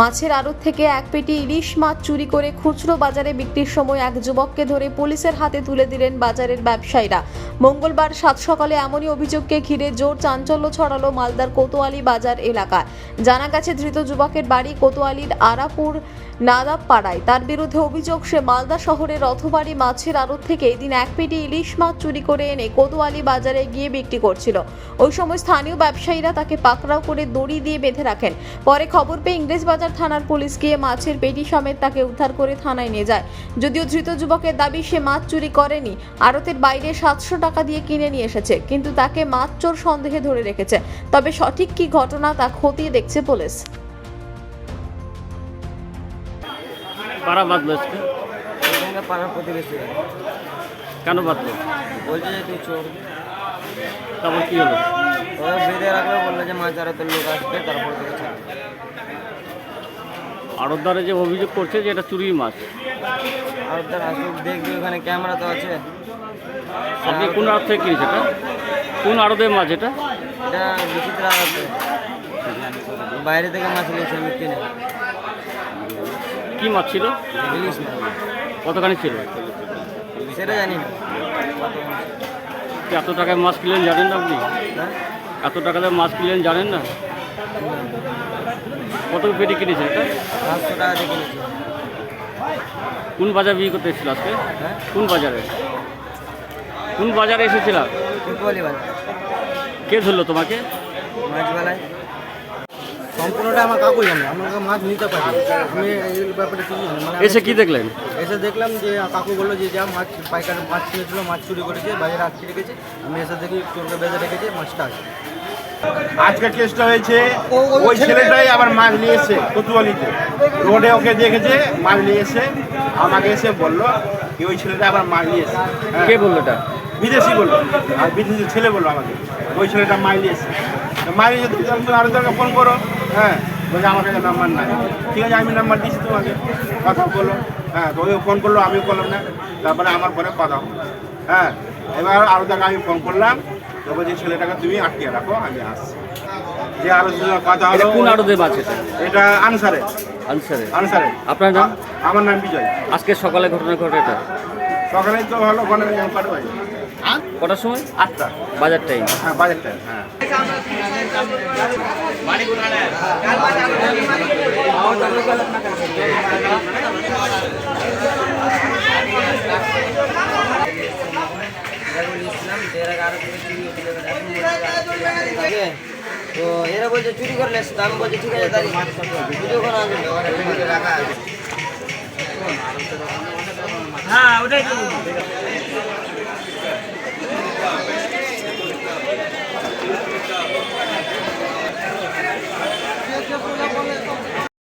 মাছের আড়ত থেকে এক পেটি ইলিশ মাছ চুরি করে খুচরো বাজারে বিক্রির সময় এক যুবককে ধরে পুলিশের হাতে তুলে দিলেন বাজারের ব্যবসায়ীরা। মঙ্গলবার সাত সকালে এমনই অভিযোগকে ঘিরে জোর চাঞ্চল্য ছড়ালো মালদার কোতোয়ালি বাজার এলাকায়। জানা গেছে, ধৃত যুবকের বাড়ি কোতোয়ালির আরাপুর নাদাবপাড়ায়। তার বিরুদ্ধে অভিযোগ, সে মালদা শহরের রথবাড়ি মাছের আড়ত থেকে এদিন এক পেটি ইলিশ মাছ চুরি করে এনে কোতোয়ালি বাজারে গিয়ে বিক্রি করছিল। ওই সময় স্থানীয় ব্যবসায়ীরা তাকে পাকড়াও করে দড়ি দিয়ে বেঁধে রাখেন। পরে খবর পেয়ে ইংরেজবাজার থানার পুলিশ গিয়ে মাছের পেটি সমেত তাকে উদ্ধার করে থানায় নিয়ে যায়। যদিও ধৃত যুবকের দাবি সে মাছ চুরি করেনি। আড়তের বাইরে সাতশো টাকা দিয়ে কিনে নিয়ে এসেছে কিন্তু তাকে মাছ চোর সন্দেহে ধরে রেখেছে। তবে সঠিক কী ঘটনা তা খতিয়ে দেখছে পুলিশ। পাড়া বাঁধলো আজকে প্রতিবেশী। কেন বাঁধলো বলছে যে তুই চোর। তারপর কি হলো? বেঁধে রাখল বলল যে মাছ আড়তের লোক আসবে তারপর থেকে ছাড়বে। আড়তদারে যে অভিযোগ করছে যে এটা চুরির মাছ। আর তার আসুক দেখবে ওখানে ক্যামেরা তো আছে। আপনি কোন আড়ত থেকে কিনেছে এটা? কোন আড়তের মাছ এটা? এটা বিচিত্র আড়তে বাইরে থেকে মাছ নিয়েছে আমি কিনে। কি মাছ ছিল? ইলিশ মাছ। কতখানি ছিল? সেটা জানি না। এত টাকায় মাছ কিনলেন জানেন না আপনি? হ্যাঁ? এত টাকাতে মাছ কিনলেন জানেন না? কত পেটি কিনেছেন এটা? পাঁচশো টাকা দিয়ে কিনেছি। কোন বাজার বিয়ে করতে এসেছিল আজকে? হ্যাঁ? কোন বাজারে? কোন বাজারে এসেছিল? কে ধরলো তোমাকে? মাছবেলায় সম্পূর্ণটা আমার কাকু জানে আমাকে মাছ নিতে পারি আমি এই ব্যাপারে কিছু জানি মানে এসে কি দেখলেন? এসে দেখলাম যে কাকু বলল যে যা মাছ পাইকার মাছ কিনেছিল মাছ চুরি করেছে বাজারে আটকে রেখেছে। আমি এসে দেখি চোরকে বেঁধে রেখেছে মাছটা আছে। আজকে কেসটা হয়েছে ওই ছেলেটাই আবার মাছ নিয়ে এসে কতুয়ালিতে। রোডে ওকে দেখেছে মাছ নিয়ে এসে আমাকে এসে বলল কি ওই ছেলেটা আবার মাছ নিয়ে এসে। হ্যাঁ, কে বলল এটা? বিদেশি বলল। আর বিদেশি ছেলে বলল আমাকে ওই ছেলেটা মাছ নিয়ে এসে। মাছ নিয়ে তুমি আরও তোকে ফোন করো। হ্যাঁ বলছে আমার কাছে নাম্বার নাই। ঠিক আছে আমি নাম্বার দিচ্ছি তোমাকে। কথা বলো। হ্যাঁ তো ওই ফোন করল আমিও করলাম না। তারপরে আমার পরে কথা হলো। হ্যাঁ এবার আরও তাকে আমি ফোন করলাম। তো বলছি ছেলেটাকে তুমি আটকে রাখো আমি আসছি। যে আলোচনা কথা এটা হলো কোন আড়তের মাছ এটা এটা আনসারে। আনসারে। আনসারে। আপনার নাম? আমার নাম বিজয়। আজকে সকালে ঘটনা ঘটে এটা? সকালে তো ভালো কটার সময়? আটটা। বাজার টাইম। হ্যাঁ বাজারটা হ্যাঁ। ইসলাম তেরা আরও থেকে চুরি হয়েছিল, এখন বলছে যে আটকে তো এরা বলছে চুরি করলে আমি বলছি ঠিক আছে তাই পুজো করা হ্যাঁ ওটাই